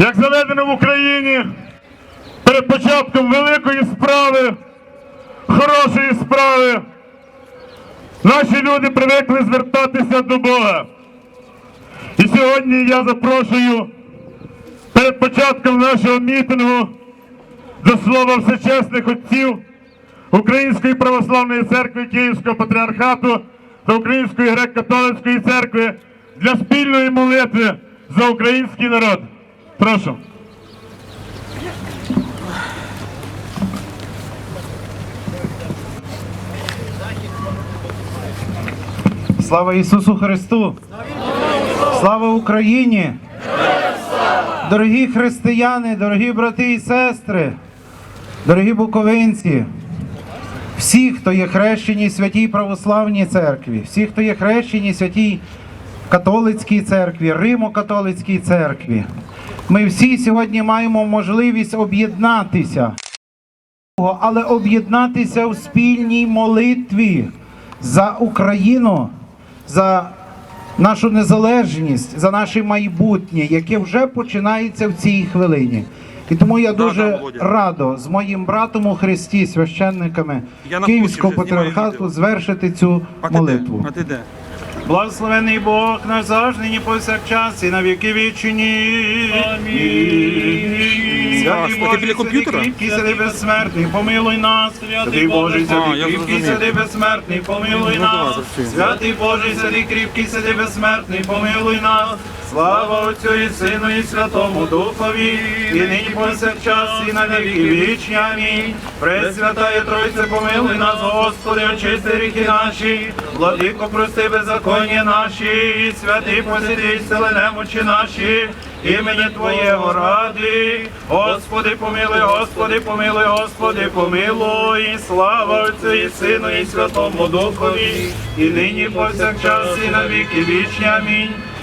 як заведено в Україні перед початком великої справи, хорошої справи, наші люди привикли звертатися до Бога. І сьогодні я запрошую перед початком нашого мітингу до слова всечесних отців Української православної церкви Київського патріархату та Української греко-католицької церкви для спільної молитви за український народ. Прошу. Слава Ісусу Христу! Слава Україні! Дорогі християни, дорогі брати і сестри, дорогі буковинці, всі, хто є хрещені святій православній церкві, всі, хто є хрещені святій католицькій церкві, Римо-католицькій церкві, ми всі сьогодні маємо можливість об'єднатися. Але об'єднатися в спільній молитві за Україну, за нашу незалежність, за наше майбутнє, яке вже починається в цій хвилині. І тому я дуже радо з моїм братом у Христі, священниками Київського патріархату звершити цю молитву. Благословений Бог наш завжди, ні повсякчас, і на віки вічні. Амінь. Біля комп'ютера? кріпкий, сиди безсмертний, помилуй нас. Святий Божий, сиди святий кріпкий, сиди безсмертний, помилуй Ну, нас. Святий Божий, сиди кріпкий, сиди безсмертний, помилуй нас. Слава Отцю і Сину і Святому Духові, і нині повсякчас, і на віки вічні. Амінь. Пресвятає Тройце, помилуй нас, Господи, очисти гріхи наші, владико, прости беззаконня наші, святий посіди, сили немочі наші, імені Твоєго ради. Господи, помилуй, Господи, помилуй, Господи, помилуй, слава Отцю і Сину і Святому Духові, і нині повсякчас, і на віки вічні. Амінь.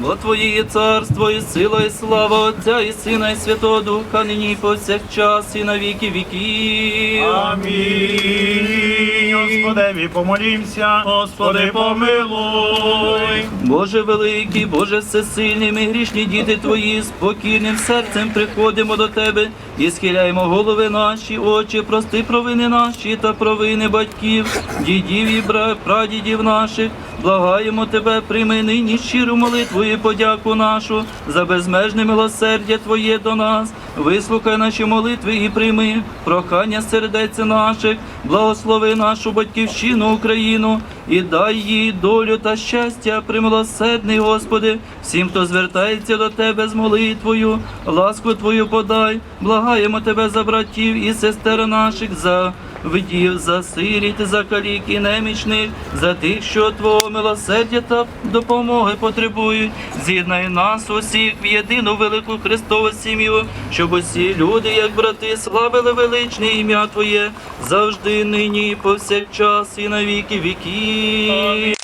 Бо Твоє є царство, і сила, і слава Отця, і Сина, і Святого Духа, нині і повсякчас, і на віки віків. Амінь. Господеві помолімся, Господи помилуй. Боже великий, Боже всесильний, ми грішні діти Твої, спокійним серцем приходимо до Тебе і схиляємо голови наші, очі, прости провини наші та провини батьків, дідів і прадідів наших. Благаємо Тебе, прийми нині щиру молитву і подяку нашу за безмежне милосердя Твоє до нас. Вислухай наші молитви і прийми прохання сердець наших, благослови нашу батьківщину Україну і дай їй долю та щастя, примилосердний Господи, всім, хто звертається до Тебе з молитвою, ласку Твою подай, благаємо Тебе за братів і сестер наших, за вдів, за сиріт, за калік і немічних, за тих, що Твого милосердя та допомоги потребують. З'єднай нас усіх в єдину велику Христову сім'ю, щоб усі люди, як брати, славили величне ім'я Твоє, завжди, нині, повсякчас, і на віки віків.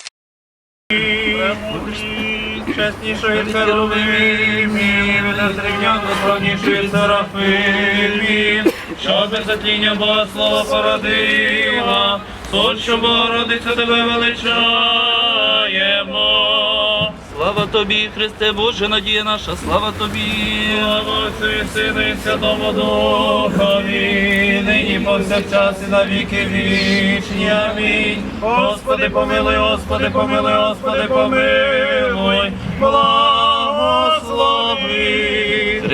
Чеснішої царовимів, незрівняно славнішої серафимів, що без затління Бога слова породила, суть, що Богородиця тебе величаємо. Слава тобі, Христе Боже, надія наша, слава тобі. Слава Отцю Сину і Святому Духові, нині повсякчас і на віки вічні. Амінь. Господи, помилуй, Господи, помилуй, Господи, помилуй, благослови.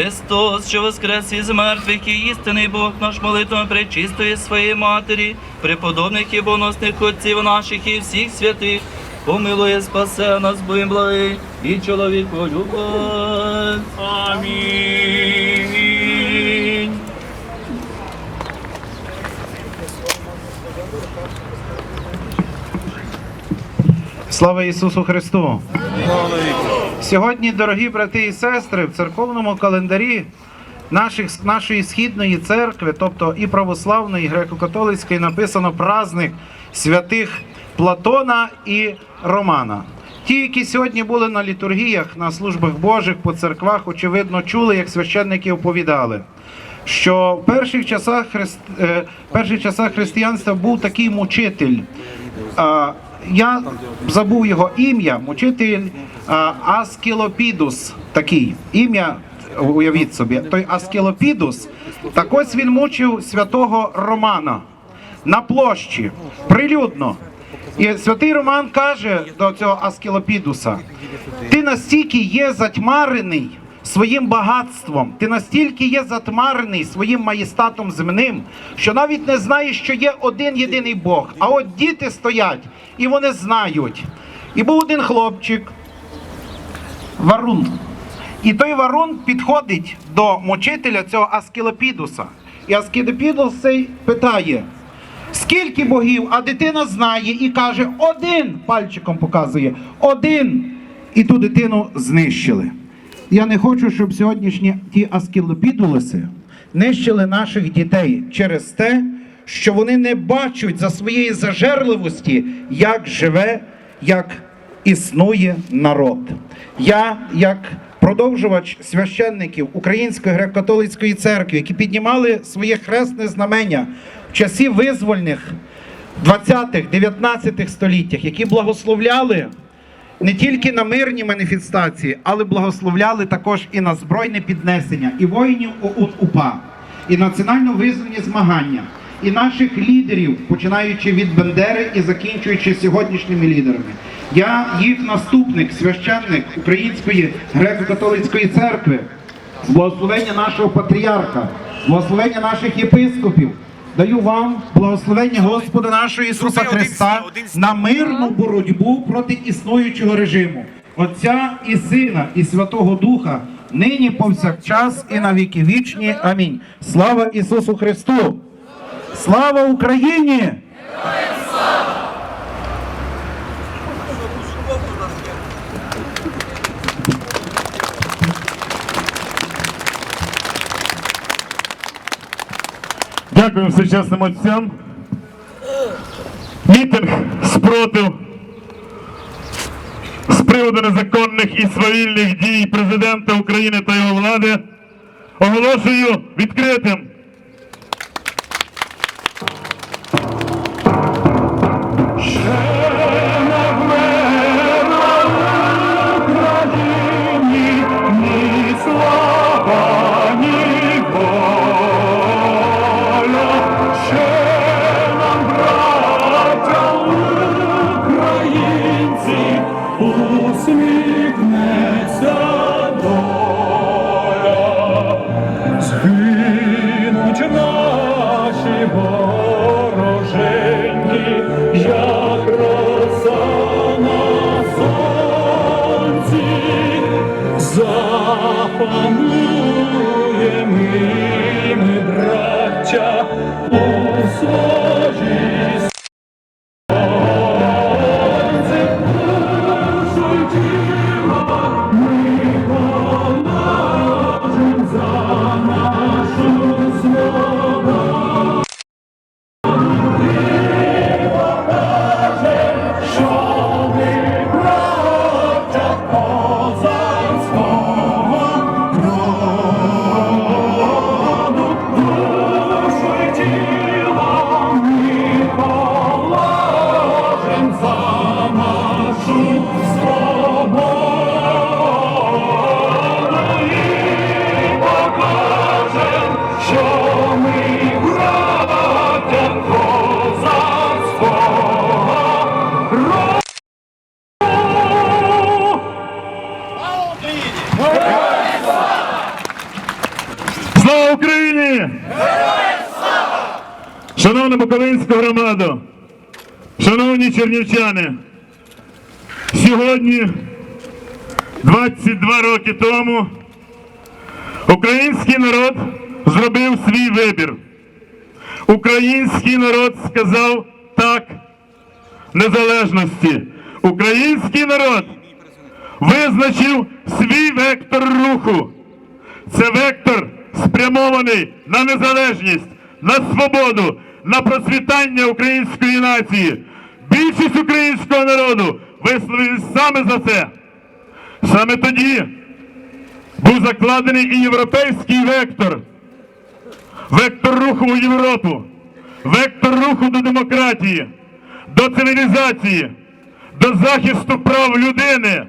Христос, що воскрес із мертвих і істинний Бог наш молитвами пречистої своєї матері, преподобних і боносних отців наших і всіх святих, помилує, спасе нас, будем благий і чоловіку любов. Амінь. Слава Ісусу Христу! Сьогодні, дорогі брати і сестри, в церковному календарі наших, нашої східної церкви, тобто і православної, і греко-католицької, написано праздник святих Платона і Романа. Ті, які сьогодні були на літургіях, на службах Божих по церквах, очевидно, чули, як священники оповідали, що в перших часах, христ... е, перших часах християнства був такий мучитель. Я забув його ім'я, мучитель Аскілопідус. Такий ім'я, уявіть собі, той Аскілопідус. Так ось він мучив святого Романа на площі, прилюдно. І святий Роман каже до цього Аскілопідуса: ти настільки є затьмарений своїм багатством, ти настільки є затьмарений своїм маєстатом земним, що навіть не знаєш, що є один єдиний Бог. А от діти стоять і вони знають. І був один хлопчик, Варун. І той Варун підходить до мучителя цього Аскілопідуса. І Аскілопідус цей питає: скільки богів, а дитина знає і каже: один пальчиком показує, один. І ту дитину знищили. Я не хочу, щоб сьогоднішні ті аскілопідулиси нищили наших дітей через те, що вони не бачать за своєї зажерливості, як живе, як існує народ. Я, як продовжувач священників Української греко-католицької церкви, які піднімали своє хресне знамення в часі визвольних 20-х, 19 століттях, які благословляли не тільки на мирні маніфестації, але благословляли також і на збройне піднесення, і воїнів ОУН УПА, і національно визвольні змагання, і наших лідерів, починаючи від Бендери і закінчуючи сьогоднішніми лідерами. Я їх наступник, священник Української греко-католицької церкви, благословення нашого патріарха, благословення наших єпископів. Даю вам благословення Господа нашого Ісуса Христа на мирну боротьбу проти існуючого режиму, Отця і Сина, і Святого Духа, нині повсякчас і на віки вічні. Амінь. Слава Ісусу Христу! Слава Україні! Дякуємо сучасним отцям. Мітинг спротив з приводу незаконних і свавільних дій президента України та його влади оголошую відкритим. Запануєм і ми, браття, у роки тому, український народ зробив свій вибір. Український народ сказав так незалежності. Український народ визначив свій вектор руху. Це вектор спрямований на незалежність, на свободу, на процвітання української нації. Більшість українського народу висловились саме за це. Саме тоді був закладений і європейський вектор, вектор руху у Європу, вектор руху до демократії, до цивілізації, до захисту прав людини,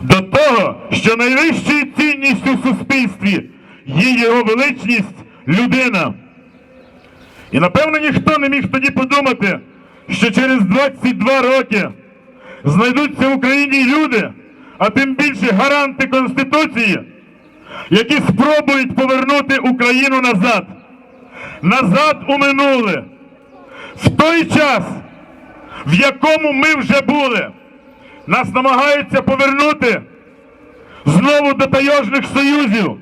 до того, що найвищою цінністю в суспільстві є його величність людина. І напевно ніхто не міг тоді подумати, що через 22 роки знайдуться в Україні люди, а тим більше гаранти Конституції, які спробують повернути Україну назад, назад у минуле, в той час, в якому ми вже були, нас намагаються повернути знову до тайожних союзів,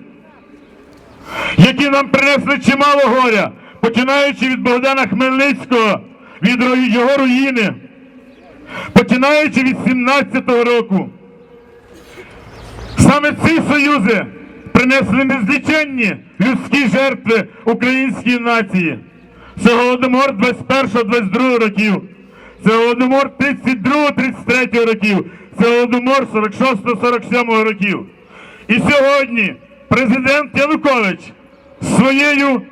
які нам принесли чимало горя, починаючи від Богдана Хмельницького, від його руїни, починаючи від 17-го року. Саме ці союзи принесли незліченні людські жертви української нації. Це Голодомор 21-22 років, це Голодомор 32-33 років, це Голодомор 46-47 років. І сьогодні президент Янукович своєю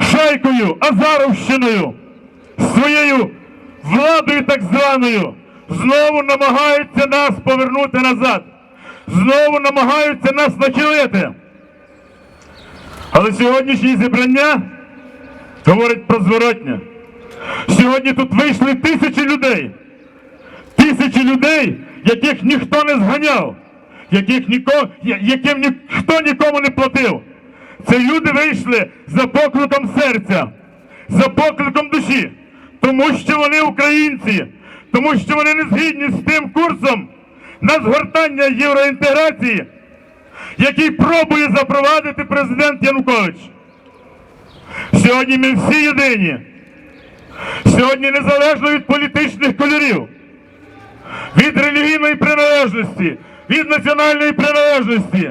шайкою, Азаровщиною, своєю владою так званою, знову намагаються нас повернути назад, знову намагаються нас началити. Але сьогоднішнє зібрання говорить про зворотнє. Сьогодні тут вийшли тисячі людей. Тисячі людей, яких ніхто не зганяв, яких ніко, яким ніхто нікому не платив. Це люди вийшли за покликом серця, за покликом душі, тому що вони українці, тому що вони не згідні з тим курсом на згортання євроінтеграції, який пробує запровадити президент Янукович. Сьогодні ми всі єдині. Сьогодні незалежно від політичних кольорів, від релігійної приналежності, від національної приналежності.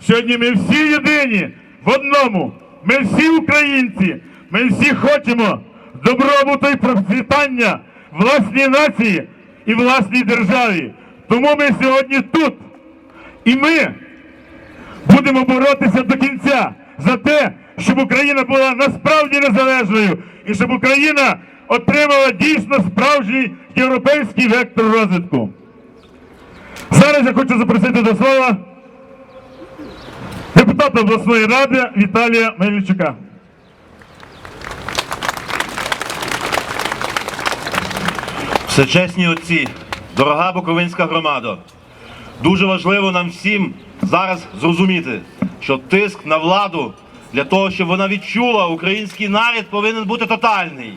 Сьогодні ми всі єдині в одному. Ми всі українці. Ми всі хочемо добробуту і процвітання власній нації і власній державі. Тому ми сьогодні тут. І ми будемо боротися до кінця за те, щоб Україна була насправді незалежною і щоб Україна отримала дійсно справжній європейський вектор розвитку. Зараз я хочу запросити до слова депутата обласної ради Віталія Мельничука. Всечесні отці, дорога Буковинська громада, дуже важливо нам всім зараз зрозуміти, що тиск на владу для того, щоб вона відчула, український народ повинен бути тотальний.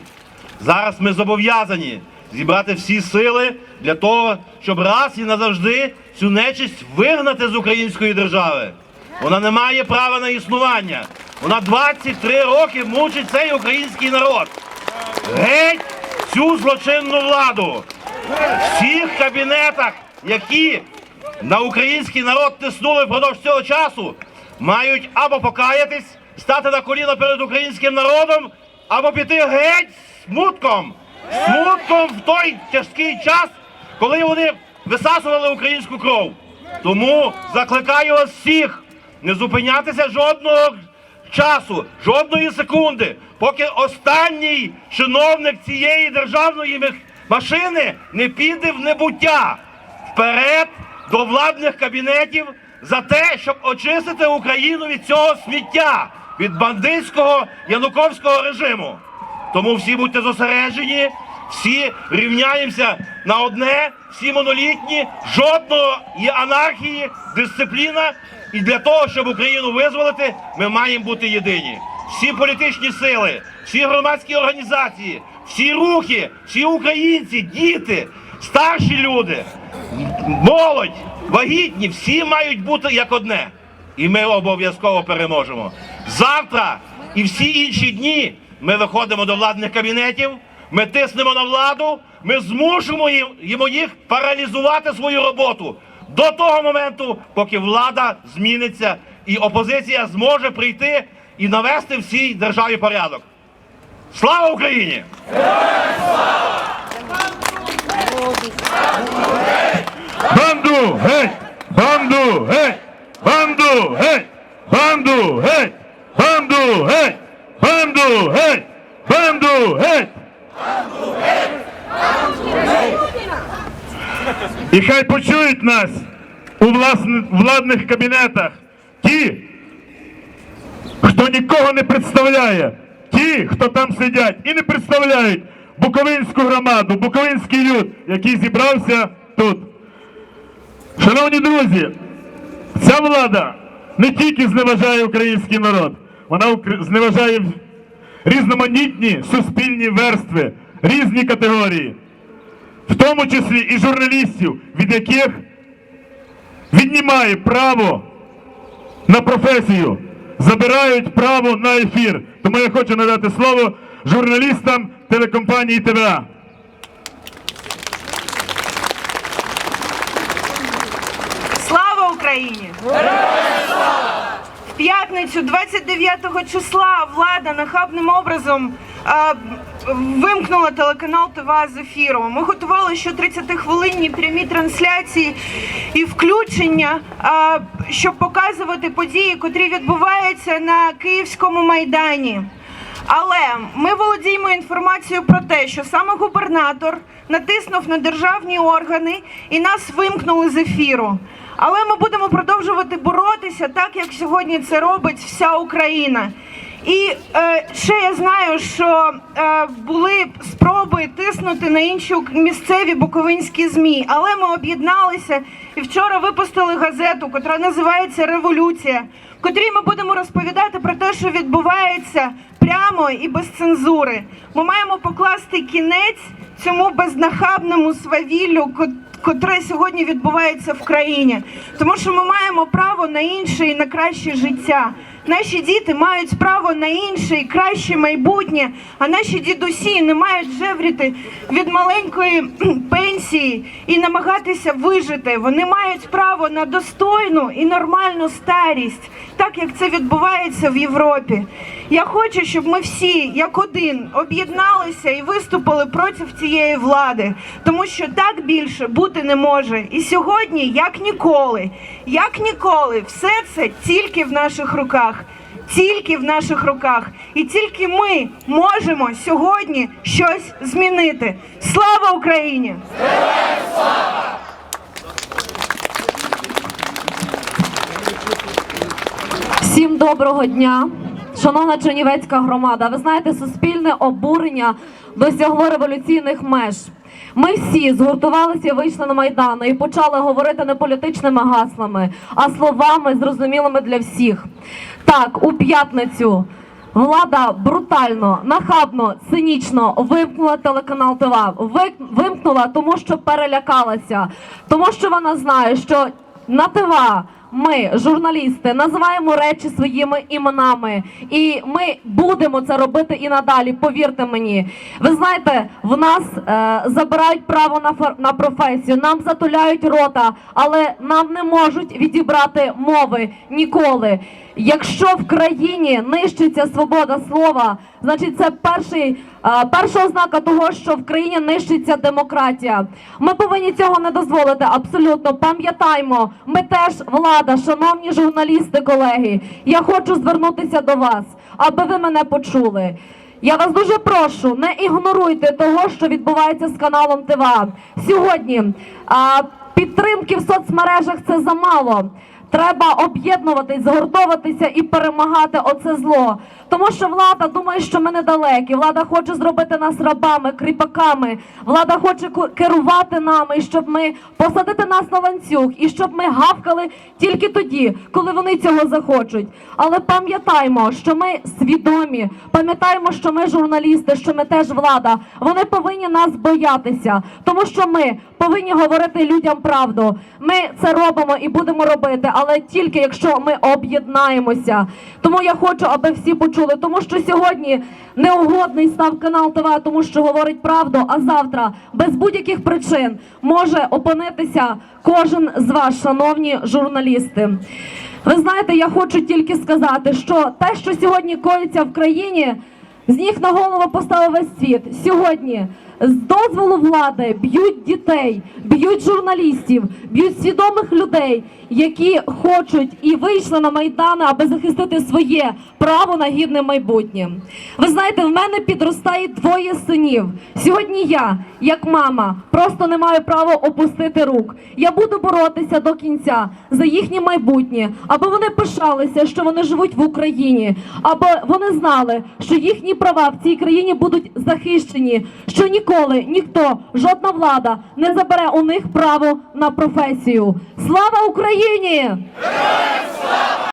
Зараз ми зобов'язані зібрати всі сили для того, щоб раз і назавжди цю нечисть вигнати з української держави. Вона не має права на існування. Вона 23 роки мучить цей український народ. Геть цю злочинну владу! Всіх кабінетах, які на український народ тиснули впродовж цього часу, мають або покаятись, стати на коліна перед українським народом, або піти геть смутком. Смутком в той тяжкий час, коли вони висасували українську кров. Тому закликаю вас всіх не зупинятися жодного часу, жодної секунди, поки останній чиновник цієї державної машини не піде в небуття вперед до владних кабінетів за те, щоб очистити Україну від цього сміття, від бандитського януковського режиму. Тому всі будьте зосереджені, всі рівняємося на одне, всі монолітні, жодного і анархії, дисципліна. І для того, щоб Україну визволити, ми маємо бути єдині. Всі політичні сили, всі громадські організації, всі рухи, всі українці, діти, старші люди, молодь, вагітні, всі мають бути як одне. І ми обов'язково переможемо. Завтра і всі інші дні ми виходимо до владних кабінетів, ми тиснемо на владу, ми змушуємо їм- їх паралізувати свою роботу до того моменту, поки влада зміниться і опозиція зможе прийти і навести в цій державі порядок. Слава Україні! Банду геть! Банду геть! Банду геть! Банду геть! Банду геть! Банду геть! Банду геть! І хай почують нас у владних кабінетах ті, хто нікого не представляє, ті, хто там сидять і не представляють Буковинську громаду, Буковинський люд, який зібрався тут. Шановні друзі, ця влада не тільки зневажає український народ, вона зневажає різноманітні суспільні верстви, різні категорії, в тому числі і журналістів, від яких віднімає право на професію, забирають право на ефір. Тому я хочу надати слово журналістам телекомпанії ТВА. Слава Україні! В п'ятницю, 29 числа, влада нахабним образом вимкнула телеканал ТВА з ефіру. Ми готували що 30-хвилинні прямі трансляції і включення, щоб показувати події, котрі відбуваються на Київському майдані. Але ми володіємо інформацією про те, що саме губернатор натиснув на державні органи і нас вимкнули з ефіру. Але ми будемо продовжувати боротися, так як сьогодні це робить вся Україна. І е, ще я знаю, що е, були спроби тиснути на інші місцеві буковинські змі, але ми об'єдналися і вчора випустили газету, яка називається Революція, в котрій ми будемо розповідати про те, що відбувається прямо і без цензури. Ми маємо покласти кінець цьому безнахабному свавіллю, котре сьогодні відбувається в країні, тому що ми маємо право на інше і на краще життя. Наші діти мають право на інше і краще майбутнє, а наші дідусі не мають жевріти від маленької пенсії і намагатися вижити. Вони мають право на достойну і нормальну старість, так як це відбувається в Європі. Я хочу, щоб ми всі, як один, об'єдналися і виступили проти цієї влади, тому що так більше бути не може. І сьогодні, як ніколи, як ніколи, все це тільки в наших руках. Тільки в наших руках, і тільки ми можемо сьогодні щось змінити. Слава Україні! Всім доброго дня, шановна Чернівецька громада. Ви знаєте, суспільне обурення досягло революційних меж. Ми всі згуртувалися, і вийшли на майдан і почали говорити не політичними гаслами, а словами зрозумілими для всіх. Так, у п'ятницю. Влада брутально, нахабно, цинічно вимкнула телеканал ТВА. Вимкнула, тому що перелякалася, тому що вона знає, що на ТВА ми, журналісти, називаємо речі своїми іменами, і ми будемо це робити і надалі. Повірте мені. Ви знаєте, в нас е, забирають право на фор- на професію, нам затуляють рота, але нам не можуть відібрати мови ніколи. Якщо в країні нищиться свобода слова, значить це перший, е, перша ознака того, що в країні нищиться демократія. Ми повинні цього не дозволити. Абсолютно пам'ятаймо, ми теж влада, шановні журналісти, колеги. Я хочу звернутися до вас, аби ви мене почули. Я вас дуже прошу, не ігноруйте того, що відбувається з каналом ТВА. Сьогодні а, підтримки в соцмережах це замало. Треба об'єднуватись, згуртовуватися і перемагати оце зло. Тому що влада думає, що ми недалекі. Влада хоче зробити нас рабами, кріпаками. Влада хоче керувати нами, щоб ми посадити нас на ланцюг, і щоб ми гавкали тільки тоді, коли вони цього захочуть. Але пам'ятаймо, що ми свідомі, пам'ятаємо, що ми журналісти, що ми теж влада. Вони повинні нас боятися, тому що ми повинні говорити людям правду. Ми це робимо і будемо робити, але тільки якщо ми об'єднаємося. Тому я хочу, аби всі почули, тому що сьогодні неугодний став канал ТВ, тому що говорить правду. А завтра без будь-яких причин може опинитися кожен з вас, шановні журналісти. Ви знаєте, я хочу тільки сказати, що те, що сьогодні коїться в країні, з ніг на голову поставив весь світ. Сьогодні з дозволу влади б'ють дітей, б'ють журналістів, б'ють свідомих людей, які хочуть і вийшли на майдани, аби захистити своє право на гідне майбутнє. Ви знаєте, в мене підростає двоє синів. Сьогодні я, як мама, просто не маю права опустити рук. Я буду боротися до кінця за їхнє майбутнє, аби вони пишалися, що вони живуть в Україні, аби вони знали, що їхні права в цій країні будуть захищені, що ніколи ніхто, жодна влада не забере у них право на професію. Слава Україні!